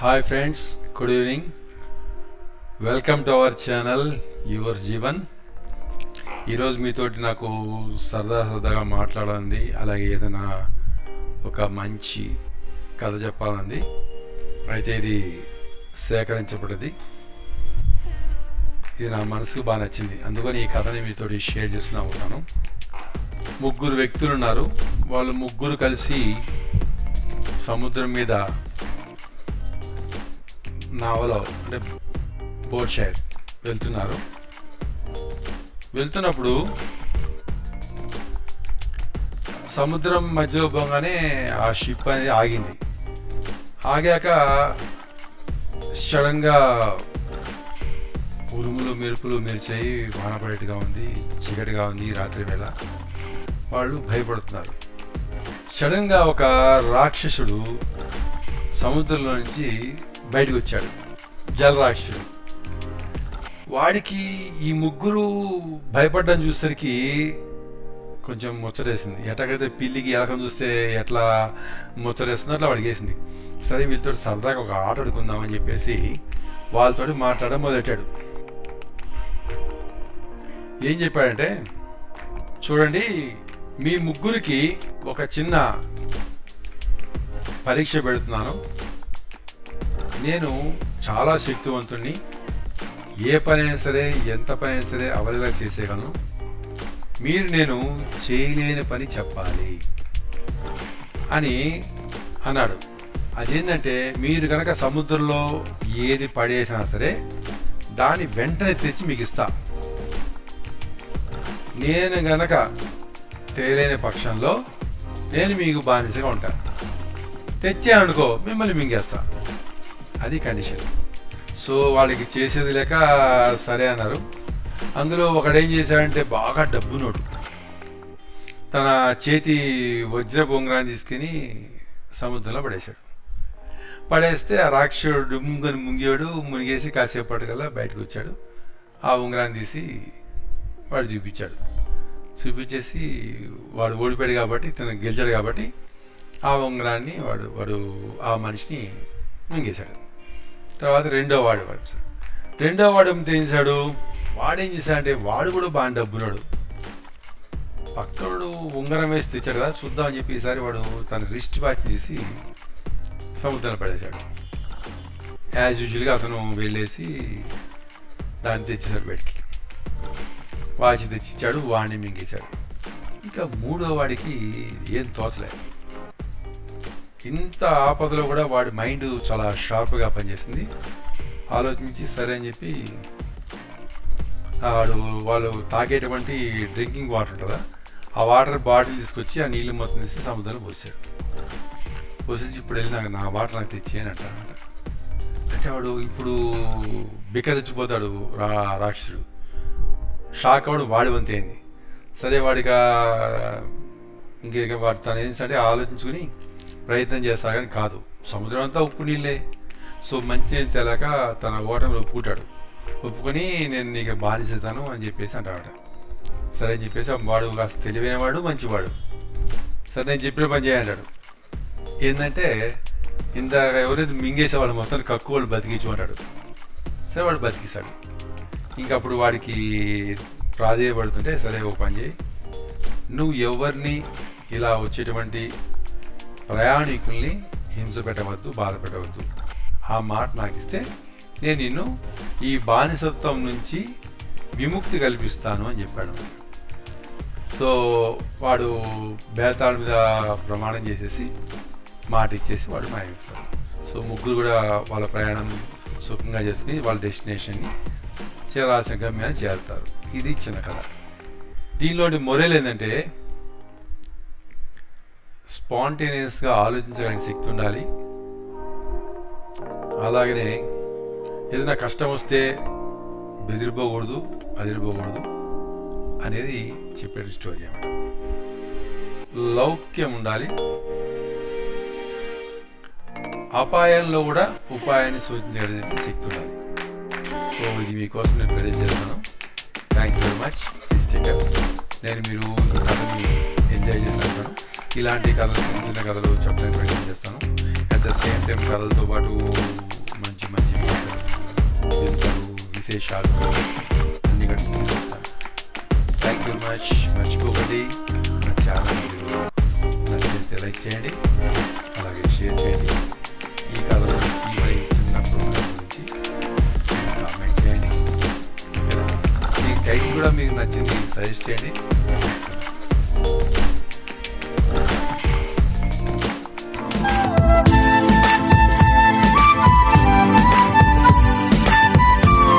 Hi friends good evening welcome to our channel your Jeevan ఈరోజు మీతోటి నాకు సరదా సరదాగా మాట్లాడాలంది అలాగే ఏదైనా ఒక మంచి కథ చెప్పాలంది. అయితే ఇది సేకరించబడింది. ఇది నా మనసుకు బాగా నచ్చింది. అందుకని ఈ కథని మీతోటి షేర్ చేస్తున్నా ముగ్గురు వ్యక్తులు ఉన్నారు. వాళ్ళు ముగ్గురు కలిసి సముద్రం మీద నావలో అంటే బోట్ షైర్ వెళ్తున్నారు. వెళ్తున్నప్పుడు సముద్రం మధ్యలో పోగానే ఆ షిప్ అనేది ఆగింది. ఆగాక సడన్గా ఉరుములు మెరుపులు మెరిచాయి. వానపడేట్టుగా ఉంది చీకటిగా ఉంది రాత్రి వేళ. వాళ్ళు భయపడుతున్నారు. సడన్గా ఒక రాక్షసుడు సముద్రంలో నుంచి బయటకు వచ్చాడు. జలరాక్షుడు వాడికి ఈ ముగ్గురు భయపడ్డం చూసరికి కొంచెం ముచ్చటేసింది. ఎట్లాగైతే పిల్లికి ఎలకం చూస్తే ఎట్లా ముచ్చటేస్తుందో అట్లా అడిగేసింది. సరే వీళ్ళతో సరదాగా ఒక ఆట ఆడుకుందామని చెప్పేసి వాళ్ళతో మాట్లాడడం మొదలెట్టాడు. ఏం చెప్పాడంటే చూడండి మీ ముగ్గురికి ఒక చిన్న పరీక్ష పెడుతున్నాను. నేను చాలా శక్తివంతుణ్ణి. ఏ పనైనా సరే ఎంత పనైనా సరే అవలేలా చేసేయగలను. మీరు నేను చేయలేని పని చెప్పాలి అని అన్నాడు. అదేంటంటే మీరు కనుక సముద్రంలో ఏది పడేసినా సరే దాన్ని వెంటనే తెచ్చి మీకు ఇస్తా. నేను గనక తేలేని పక్షంలో నేను మీకు బానిసగా ఉంటాను తెచ్చాననుకో మిమ్మల్ని మింగేస్తాను అది కండిషన్. సో వాళ్ళకి చేసేది లేక సరే అన్నారు. అందులో ఒకడేం చేశాడంటే బాగా డబ్బు నోటు. తన చేతి వజ్ర బొంగరాన్ని తీసుకుని సముద్రంలో పడేశాడు. పడేస్తే ఆ రాక్షసుడు ముంగని ముంగాడు మునిగేసి కాసేపటికల్లా బయటకు వచ్చాడు ఆ ఉంగరాన్ని తీసి వాడు చూపించాడు. చూపించేసి వాడు ఓడిపోయాడు కాబట్టి తను గెలిచాడు కాబట్టి ఆ ఉంగరాన్ని వాడు వాడు ఆ మనిషిని మింగేశాడు. తర్వాత రెండో వాడు వాడు రెండో వాడు ఏం చేశాడు? వాడేం చేశాడంటే వాడు కూడా బాగా డబ్బున్నాడు. పక్కడు ఉంగరం వేసి తెచ్చాడు కదా చూద్దాం అని చెప్పి ఈసారి వాడు తన రిస్ట్ వాచ్ తీసి సముద్రంలో పడేశాడు. యాజ్ యూజువల్గా అతను వెళ్ళేసి దాన్ని తెచ్చేశాడు బయటికి. వాచ్ తెచ్చిచ్చాడు వాడిని మింగేశాడు. ఇంకా మూడో వాడికి ఏం తోచలేదు ఇంత ఆపదలో కూడా వాడి మైండ్ చాలా షార్ప్గా పనిచేసింది. ఆలోచించి సరే అని చెప్పి వాడు వాళ్ళు తాగేటువంటి డ్రింకింగ్ వాటర్ ఉంటుందా? ఆ వాటర్ బాటిల్ తీసుకొచ్చి ఆ నీళ్ళు మొత్తం తీసి సముద్రంలో పోసాడు. పోసేసి ఇప్పుడు వెళ్ళి నాకు నా వాటర్ నాకు తెచ్చి అని అంటాడు అంటే వాడు ఇప్పుడు బిక్క తెచ్చిపోతాడు రా రాక్షసుడు. షాక్ అవడు వాడి వంతు అయింది. సరే వాడికి ఇంక వాడు తను ఏంటంటే ఆలోచించుకుని ప్రయత్నం చేస్తా కానీ కాదు. సముద్రం అంతా ఉప్పు నీళ్ళే. సో మంచినీళ్ళు తెలక తన ఓటమిలో ఒప్పుకుంటాడు. ఒప్పుకొని నేను నీకు బాధిస్తాను అని చెప్పేసి అంటాడు సరే అని చెప్పేసి వాడు కాస్త తెలివైనవాడు మంచివాడు. సరే నేను చెప్పిన పని చేయంటాడు ఏంటంటే ఇందాక ఎవరైతే మింగేసే వాళ్ళు మొత్తం కక్కు వాళ్ళు బతికించమంటాడు సరే వాడు బతికిస్తాడు. ఇంకా అప్పుడు వాడికి ప్రాధేయపడుతుంటే సరే ఓ పని చేయి. నువ్వు ఎవరిని ఇలా వచ్చేటువంటి ప్రయాణికుల్ని హింస పెట్టవద్దు బాధ పెట్టవద్దు. ఆ మాట నాకు ఇస్తే నేను నిన్ను ఈ బానిసత్వం నుంచి విముక్తి కల్పిస్తాను అని చెప్పాడు. సో వాడు బేతాళ మీద ప్రమాణం చేసేసి మాట ఇచ్చేసి వాడు మాయమైపోతాడు సో ముగ్గురు కూడా వాళ్ళ ప్రయాణం సుఖంగా చేసుకుని వాళ్ళ డెస్టినేషన్ని చేరాల్సిన గమ్యాన్ని చేరుతారు. ఇది చిన్న కథ. దీనిలోని మొదలు ఏంటంటే స్పాంటేనియస్గా ఆలోచించగలిగిన శక్తి ఉండాలి. అలాగనే ఏదైనా కష్టం వస్తే బెదిరిపోకూడదు అదిరిపోకూడదు అనేది చెప్పేట స్టోరీ అన్నమాట. లౌక్యం ఉండాలి. అపాయంలో కూడా ఉపాయాన్ని సూచించగలిగే శక్తి ఉండాలి. సో ఇది మీకోసం నేను present thank you very much నేను మీరు కథని ఎంజాయ్ చేస్తాను ఇలాంటి కథలు చిన్న చిన్న కథలు చెప్పడానికి ప్రయత్నం చేస్తాను. అట్ ద సేమ్ టైం కథలతో పాటు మంచి మంచి విశేషాలు అన్ని కట్టుకుని చేస్తాను. థ్యాంక్ యూ మచ్ మర్చిపోకండి. నా ఛానల్ నచ్చితే లైక్ చేయండి. అలాగే షేర్ చేయండి. ఈ కథల నుంచి మరి కామెంట్ చేయండి. ఈ టైటిల్ కూడా మీకు నచ్చింది సజెస్ట్ చేయండి.